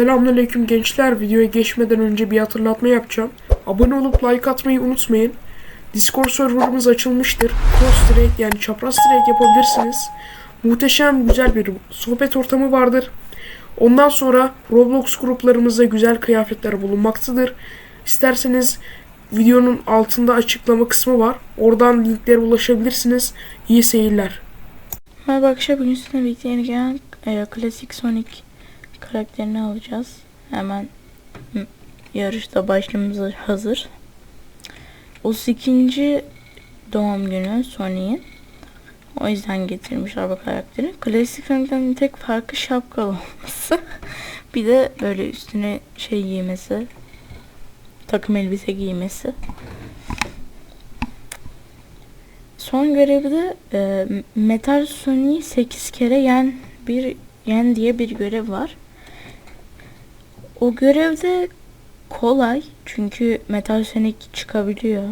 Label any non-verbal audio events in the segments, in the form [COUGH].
Selamünaleyküm gençler. Videoya geçmeden önce bir hatırlatma yapacağım. Abone olup like atmayı unutmayın. Discord serverımız açılmıştır. Cross trade yani çapraz trade yapabilirsiniz. Muhteşem güzel bir sohbet ortamı vardır. Ondan sonra Roblox gruplarımızda güzel kıyafetler bulunmaktadır. İsterseniz videonun altında açıklama kısmı var. Oradan linklere ulaşabilirsiniz. İyi seyirler. Merhaba arkadaşlar bugün sizinle birlikte yeni gelen e, klasik Sonic karakterini alacağız. Hemen yarışta başlığımız hazır. 32. doğum günü Sonic'in. O yüzden getirmişler bu karakteri. Klasik Sonic'ten tek farkı şapkalı olması. [LAUGHS] bir de böyle üstüne şey giymesi. Takım elbise giymesi. Son görevi de e, Metal Sonic'i 8 kere yen bir yen diye bir görev var. O görevde kolay çünkü Metal Sonic çıkabiliyor.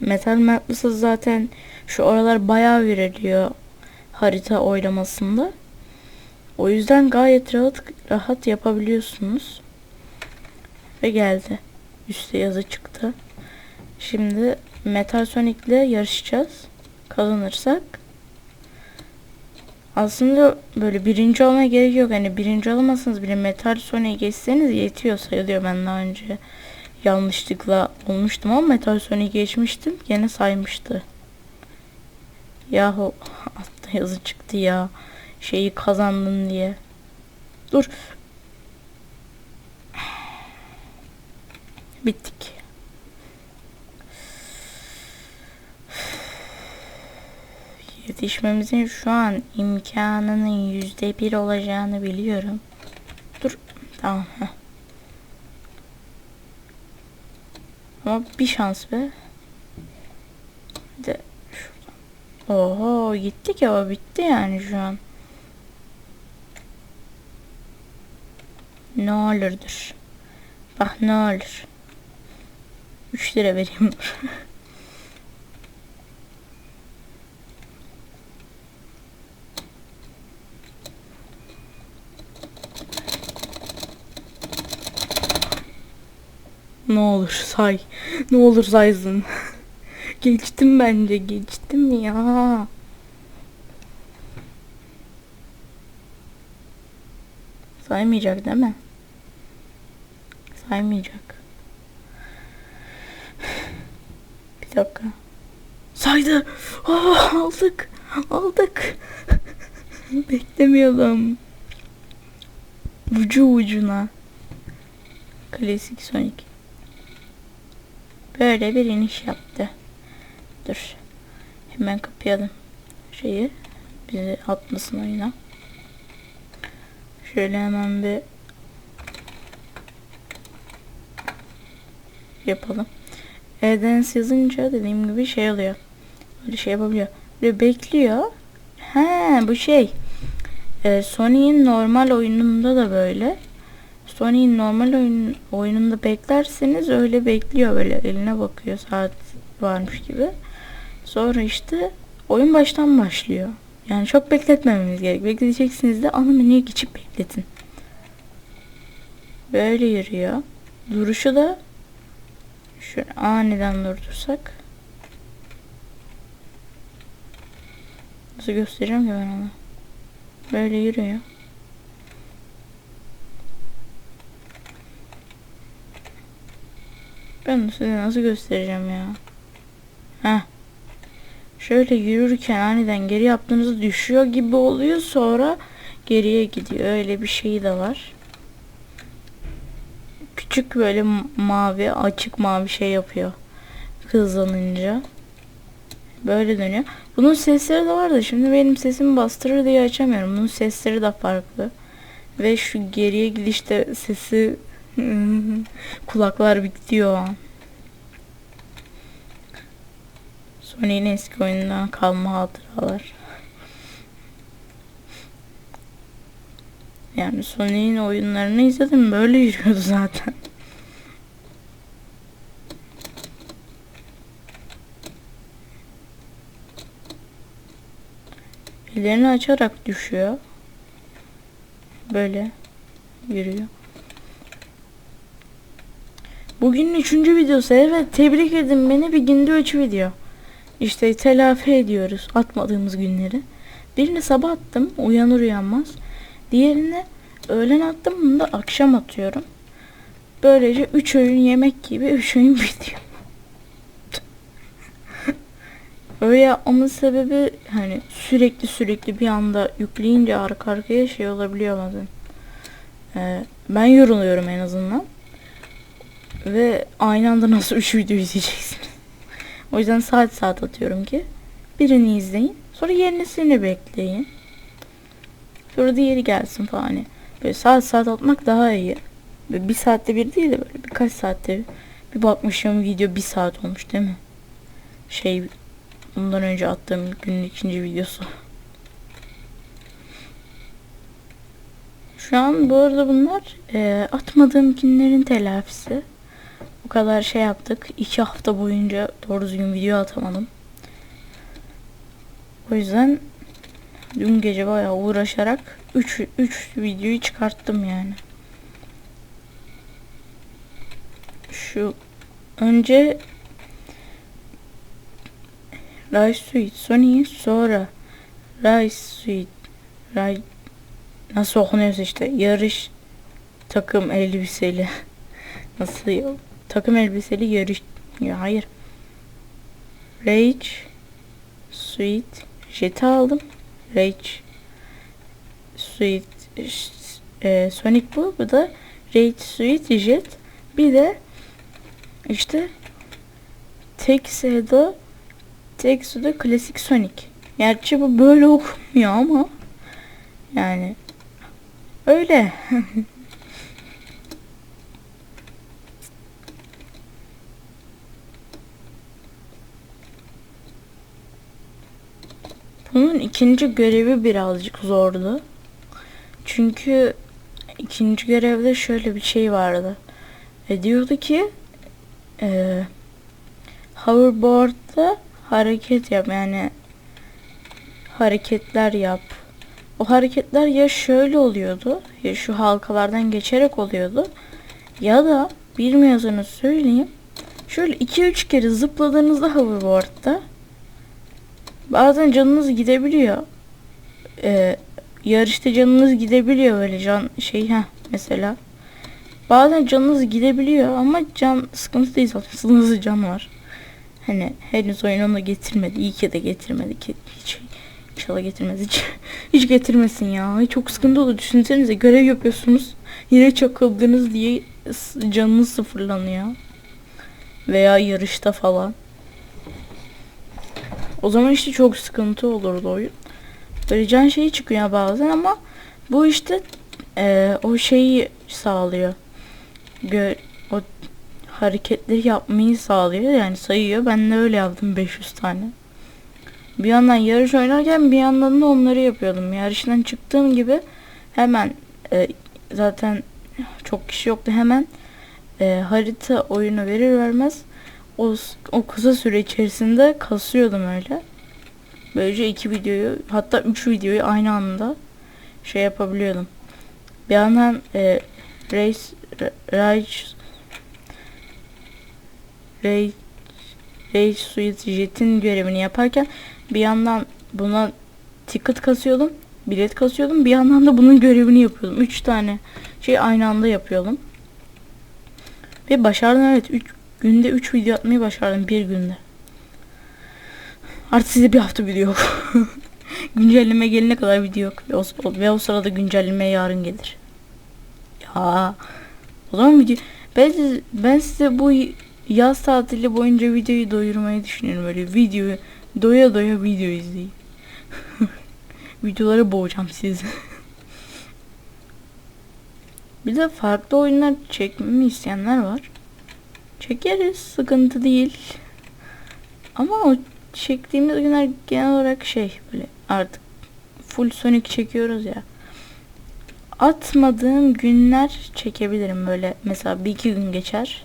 Metal Madness'a zaten şu aralar bayağı veriliyor harita oylamasında. O yüzden gayet rahat rahat yapabiliyorsunuz. Ve geldi. Üste yazı çıktı. Şimdi Metal Sonic'le yarışacağız. Kazanırsak aslında böyle birinci olmaya gerek yok. Hani birinci olamazsınız bile Metal Sonic'e geçseniz yetiyor sayılıyor. Ben daha önce yanlışlıkla olmuştum ama Metal Sonic'e geçmiştim. Gene saymıştı. Yahu [LAUGHS] altta yazı çıktı ya. Şeyi kazandın diye. Dur. [SIGHS] Bittik. Yetişmemizin şu an imkanının yüzde bir olacağını biliyorum. Dur. Tamam. Ama bir şans be. De. Oho gittik ya bitti yani şu an. Ne olurdur. Bak ne olur. 3 lira vereyim. [LAUGHS] Ne olur say. Ne olur saysın. [LAUGHS] geçtim bence geçtim ya. Saymayacak değil mi? Saymayacak. [SIGHS] Bir dakika. Saydı. Oh, aldık. Aldık. [LAUGHS] Beklemiyordum. Ucu ucuna. Klasik Sonic. Böyle bir iniş yaptı. Dur. Hemen kapayalım. Şeyi. Bizi atmasın oyuna. Şöyle hemen bir yapalım. Edens yazınca dediğim gibi şey oluyor. Böyle şey yapabiliyor. Böyle bekliyor. He bu şey. Ee, Sony'in normal oyununda da böyle. Sony'in normal oyun, oyununda beklerseniz öyle bekliyor böyle eline bakıyor saat varmış gibi. Sonra işte oyun baştan başlıyor. Yani çok bekletmememiz gerek. Bekleteceksiniz de ana menüye geçip bekletin. Böyle yürüyor. Duruşu da şöyle aniden durdursak. Nasıl göstereceğim ki ben onu? Böyle yürüyor. Ben size nasıl göstereceğim ya? Heh. Şöyle yürürken aniden geri yaptığınızda düşüyor gibi oluyor sonra geriye gidiyor. Öyle bir şey de var. Küçük böyle mavi açık mavi şey yapıyor. Hızlanınca. Böyle dönüyor. Bunun sesleri de var da şimdi benim sesimi bastırır diye açamıyorum. Bunun sesleri de farklı. Ve şu geriye gidişte sesi kulaklar bitiyor. Sony'nin eski oyundan kalma hatıralar. Yani Sony'nin oyunlarını izledim böyle yürüyordu zaten. Ellerini açarak düşüyor. Böyle. giriyor. Bugünün üçüncü videosu. Evet tebrik edin beni bir günde üç video. İşte telafi ediyoruz atmadığımız günleri. Birini sabah attım uyanır uyanmaz. Diğerini öğlen attım bunu da akşam atıyorum. Böylece 3 öğün yemek gibi 3 öğün [LAUGHS] video. Öyle yapmamın sebebi hani sürekli sürekli bir anda yükleyince arka arkaya şey olabiliyor bazen. Ee, ben yoruluyorum en azından. Ve aynı anda nasıl 3 video izleyeceksiniz? o yüzden saat saat atıyorum ki birini izleyin. Sonra yenisini bekleyin. Sonra diğeri gelsin falan. Hani Böyle saat saat atmak daha iyi. Böyle bir saatte bir değil de böyle birkaç saatte bir. Bir bakmışım video bir saat olmuş değil mi? Şey bundan önce attığım günün ikinci videosu. Şu an bu arada bunlar e, atmadığım günlerin telafisi. Bu kadar şey yaptık. iki hafta boyunca doğru düzgün video atamadım. O yüzden dün gece bayağı uğraşarak 3 3 videoyu çıkarttım yani. Şu önce Rice Suite Sony sonra Rice Suite Rice nasıl okunuyorsa işte yarış takım elbiseli [LAUGHS] nasıl? Takım elbiseli yarış ya hayır. Rage Suite Jet'i aldım. Rage Suite e, Sonic bu. Bu da Rage Suite Jet. Bir de işte Texedo Texedo Klasik Sonic. Gerçi bu böyle okunmuyor ama yani öyle [LAUGHS] Bunun ikinci görevi birazcık zordu. Çünkü ikinci görevde şöyle bir şey vardı. E diyordu ki e, hoverboard'da hareket yap yani hareketler yap. O hareketler ya şöyle oluyordu ya şu halkalardan geçerek oluyordu ya da bilmiyorsanız söyleyeyim şöyle 2-3 kere zıpladığınızda hoverboard'da bazen canınız gidebiliyor. Ee, yarışta canınız gidebiliyor öyle can şey ha mesela. Bazen canınız gidebiliyor ama can sıkıntı değil zaten sınırsız can var. Hani henüz oyun onu getirmedi. İyi ki de getirmedi ki hiç inşallah getirmez hiç. [LAUGHS] hiç getirmesin ya. Çok sıkıntı olur. Düşünsenize görev yapıyorsunuz. Yine çakıldınız diye canınız sıfırlanıyor. Veya yarışta falan. O zaman işte çok sıkıntı olurdu oyun. Böyle can şeyi çıkıyor bazen ama bu işte eee, o şeyi sağlıyor. Gö o hareketleri yapmayı sağlıyor yani sayıyor. Ben de öyle yaptım 500 tane. Bir yandan yarış oynarken bir yandan da onları yapıyordum. Yarıştan çıktığım gibi hemen e, zaten çok kişi yoktu hemen e, harita oyunu verir vermez o, o kısa süre içerisinde kasıyordum öyle. Böylece iki videoyu hatta üç videoyu aynı anda şey yapabiliyordum. Bir yandan e, Race Rage Rage Rage Suite Jet'in görevini yaparken bir yandan buna ticket kasıyordum. Bilet kasıyordum. Bir yandan da bunun görevini yapıyordum. Üç tane şey aynı anda yapıyordum. Ve başardım evet. Üç, günde 3 video atmayı başardım bir günde. Artık size bir hafta video yok. [LAUGHS] güncelleme gelene kadar video yok. Ve o, ve o sırada güncelleme yarın gelir. Ya. O zaman video ben ben size bu yaz tatili boyunca videoyu doyurmayı düşünüyorum böyle videoyu doya doya video izleyin. [LAUGHS] Videoları boğacağım sizi. [LAUGHS] bir de farklı oyunlar çekmemi isteyenler var. Çekeriz, sıkıntı değil. Ama o çektiğimiz günler genel olarak şey böyle artık full Sonic çekiyoruz ya. Atmadığım günler çekebilirim böyle mesela bir iki gün geçer.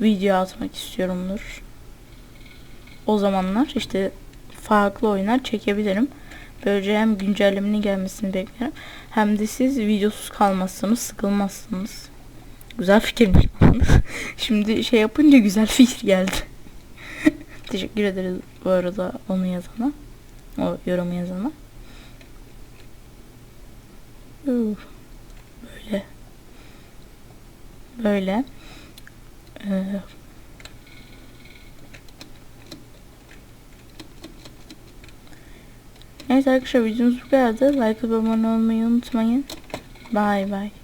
Video atmak istiyorumdur. O zamanlar işte farklı oyunlar çekebilirim. Böylece hem güncellemenin gelmesini beklerim. Hem de siz videosuz kalmazsınız, sıkılmazsınız. Güzel fikirmiş. [LAUGHS] Şimdi şey yapınca güzel fikir geldi. [LAUGHS] Teşekkür ederiz bu arada onu yazana. O yorumu yazana. Böyle. Böyle. Ee, Neyse arkadaşlar videomuz bu kadar. Like ve abone olmayı unutmayın. Bye bye.